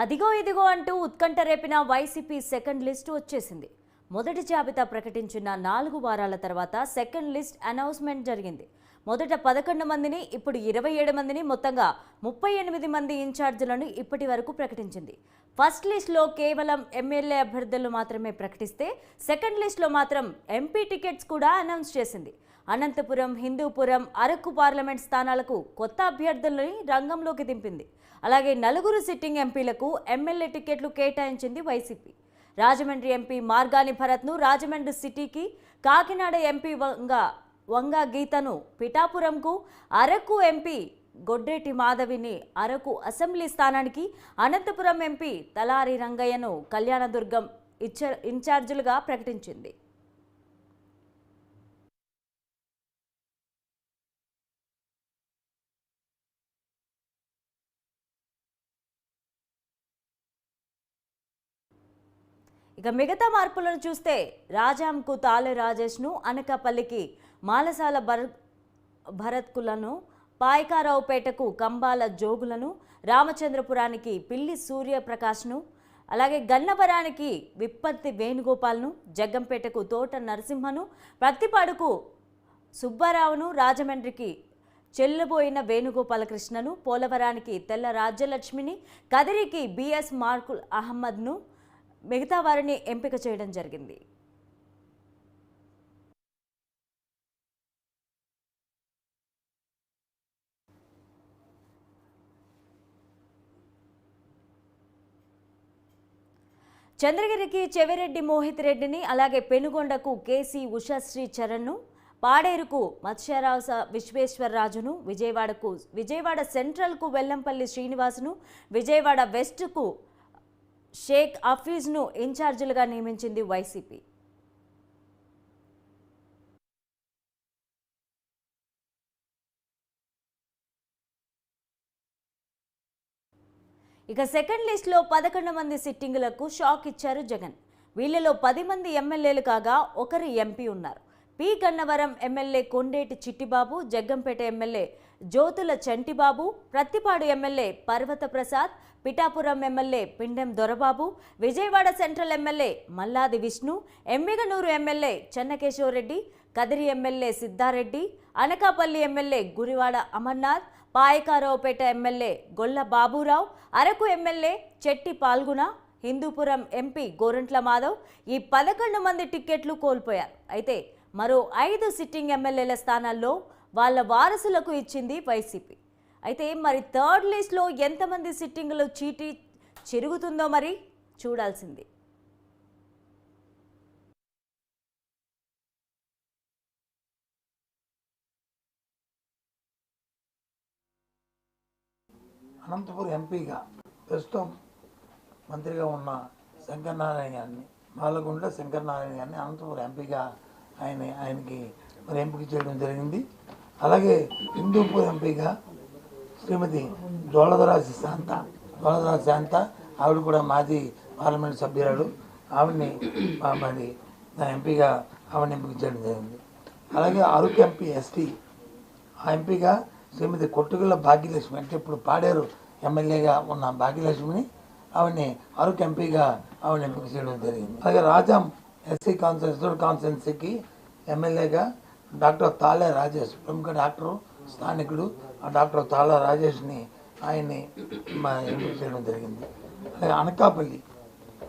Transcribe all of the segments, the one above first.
అదిగో ఇదిగో అంటూ ఉత్కంఠ రేపిన వైసీపీ సెకండ్ లిస్ట్ వచ్చేసింది. మొదటి జాబితా ప్రకటించిన నాలుగు వారాల తర్వాత సెకండ్ లిస్ట్ అనౌన్స్మెంట్ జరిగింది. మొదట పదకొండు మందిని ఇప్పుడు ఇరవై ఏడు మందిని మొత్తంగా ముప్పై ఎనిమిది మంది ఇన్ఛార్జీలను ఇప్పటి వరకు ప్రకటించింది. ఫస్ట్ లిస్ట్లో కేవలం ఎమ్మెల్యే అభ్యర్థులు మాత్రమే ప్రకటిస్తే సెకండ్ లిస్ట్లో మాత్రం ఎంపీ టికెట్స్ కూడా అనౌన్స్ చేసింది. అనంతపురం హిందూపురం అరకు పార్లమెంట్ స్థానాలకు కొత్త అభ్యర్థులని రంగంలోకి దింపింది. అలాగే నలుగురు సిట్టింగ్ ఎంపీలకు ఎమ్మెల్యే టికెట్లు కేటాయించింది వైసీపీ. రాజమండ్రి ఎంపీ మార్గాని భరత్ను రాజమండ్రి సిటీకి కాకినాడ ఎంపీ వంగ వంగ గీతను పిఠాపురంకు అరకు ఎంపీ గొడ్డేటి మాధవిని అరకు అసెంబ్లీ స్థానానికి అనంతపురం ఎంపీ తలారి రంగయ్యను కళ్యాణదుర్గం ఇచ్చ ఇన్ఛార్జీలుగా ప్రకటించింది. ఇక మిగతా మార్పులను చూస్తే రాజాంకు తాళ రాజేష్ను అనకాపల్లికి మాలసాల భర భరత్కులను పాయకారావుపేటకు కంబాల జోగులను రామచంద్రపురానికి పిల్లి సూర్యప్రకాష్ను అలాగే గన్నవరానికి విప్పత్తి వేణుగోపాల్ను జగ్గంపేటకు తోట నరసింహను ప్రత్తిపాడుకు సుబ్బారావును రాజమండ్రికి చెల్లబోయిన వేణుగోపాలకృష్ణను పోలవరానికి తెల్ల రాజ్యలక్ష్మిని కదిరికి బిఎస్ మార్కుల్ అహ్మద్ను మిగతా వారిని ఎంపిక చేయడం జరిగింది. చంద్రగిరికి చెవిరెడ్డి మోహిత్ రెడ్డిని అలాగే పెనుగొండకు కేసీ ఉషాశ్రీ చరణ్ను పాడేరుకు మత్స్యరావు విశ్వేశ్వరరాజును విజయవాడకు విజయవాడ సెంట్రల్కు వెల్లంపల్లి శ్రీనివాసును విజయవాడ వెస్ట్కు షేక్ అఫీజ్ను ఇన్ఛార్జీలుగా నియమించింది వైసీపీ. ఇక సెకండ్ లిస్టులో పదకొండు మంది సిట్టింగులకు షాక్ ఇచ్చారు జగన్. వీళ్ళలో పది మంది ఎమ్మెల్యేలు కాగా ఒకరు ఎంపీ ఉన్నారు. P. Gannavaram MLA Kondeti Chittibabu Jaggampeta MLA Jyothula Chantibabu Prathipadu MLA Parvatha Prasad Pithapuram MLA Pendem Dorababu Vijayawada central MLA Malladi Vishnu Emmiganur MLA Chennakesavareddy Kadiri MLA Siddareddy Anakapalli MLA Gurivada Amarnath Payakaraopeta MLA Golla Baburao Araku MLA Chetti Phalguna Hindupuram MP Gorantla Madhav ఈ పదకొండు మంది టిక్కెట్లు కోల్పోయారు. అయితే మరో ఐదు sitting ఎమ్మెల్యేల స్థానాల్లో వాళ్ళ వారసులకు ఇచ్చింది వైసీపీ. అయితే మరి థర్డ్ లిస్ట్లో ఎంతమంది సిట్టింగులు చీటీ చెరుగుతుందో మరి చూడాల్సింది. అనంతపురం ఎంపీగా ప్రస్తుతం మంత్రిగా ఉన్న శంకరనారాయణ గారిని మాలగుండ్ల శంకరనారాయణ గారిని అనంతపురం ఎంపీగా ఆయన ఆయనకి మరి ఎంపిక చేయడం జరిగింది. అలాగే హిందూపూర్ ఎంపీగా శ్రీమతి జోళదరాజు శాంత జోళదరాజు శాంత ఆవిడ కూడా మాజీ పార్లమెంట్ సభ్యురాడు ఆవిడని మరి నా ఎంపీగా ఆవిడని ఎంపిక చేయడం జరిగింది. అలాగే అరుకు ఎంపీ ఎస్టీ ఆ ఎంపీగా శ్రీమతి కొట్టుగుల భాగ్యలక్ష్మి అంటే ఇప్పుడు పాడేరు ఎమ్మెల్యేగా ఉన్న భాగ్యలక్ష్మిని ఆవిడని అరుకు ఎంపీగా ఆవిడ ఎంపిక చేయడం జరిగింది. అలాగే రాజాం ఎస్సీ కాన్ఫరెన్స్ కాన్స్టిట్యున్సీకి ఎమ్మెల్యేగా డాక్టర్ తాళే రాజేష్ ప్రముఖ డాక్టరు స్థానికుడు. ఆ డాక్టర్ తాళే రాజేష్ని ఆయన్ని మా ఎంపిక చేయడం జరిగింది? అలాగే అనకాపల్లి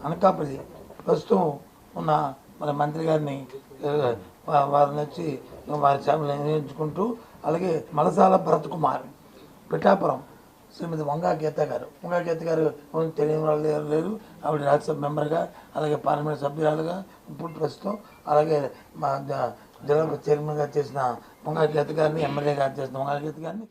అనకాపల్లి. ప్రస్తుతం ఉన్న మన మంత్రి గారిని వారిని వచ్చి వారి సేవలు నిర్వహించుకుంటూ అలాగే మలసాల భరత్ కుమార్ పిఠాపురం శ్రీమతి వంగా గీత గారు. వంగా గీత గారు తెలియని వాళ్ళు లేరు. ఆవిడ రాజ్యసభ మెంబర్గా అలాగే పార్లమెంట్ సభ్యురాలుగా ఇప్పుడు ప్రస్తుతం అలాగే మా జ- చైర్మన్గా చేసిన వంగా గీత గారిని ఎమ్మెల్యేగా చేసిన వంగా గీత గారిని